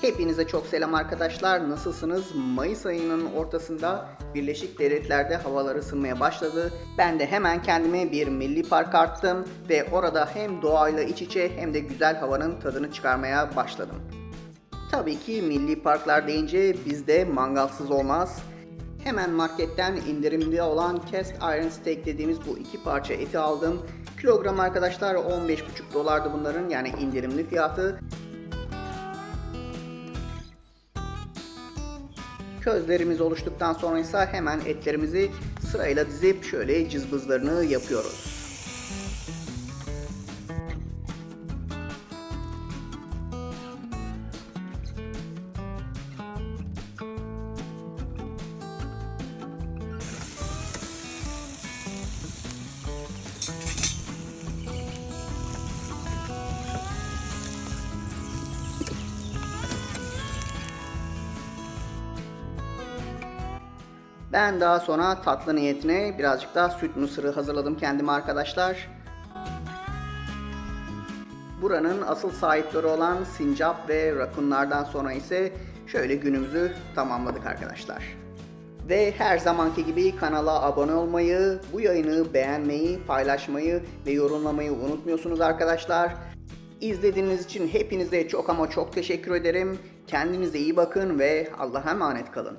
Hepinize çok selam arkadaşlar. Nasılsınız? Mayıs ayının ortasında Birleşik Devletler'de havalar ısınmaya başladı. Ben de hemen kendime bir milli park arttım ve orada hem doğayla iç içe hem de güzel havanın tadını çıkarmaya başladım. Tabii ki milli parklar deyince bizde mangalsız olmaz. Hemen marketten indirimli olan cast iron steak dediğimiz bu iki parça eti aldım. Kilogram arkadaşlar 15,5 dolardı bunların yani indirimli fiyatı. Közlerimiz oluştuktan sonra ise hemen etlerimizi sırayla dizip şöyle cızbızlarını yapıyoruz. Ben daha sonra tatlı niyetine birazcık daha süt mısırı hazırladım kendime arkadaşlar. Buranın asıl sahipleri olan sincap ve rakunlardan sonra ise şöyle günümüzü tamamladık arkadaşlar. Ve her zamanki gibi kanala abone olmayı, bu yayını beğenmeyi, paylaşmayı ve yorumlamayı unutmuyorsunuz arkadaşlar. İzlediğiniz için hepinize çok ama çok teşekkür ederim. Kendinize iyi bakın ve Allah'a emanet kalın.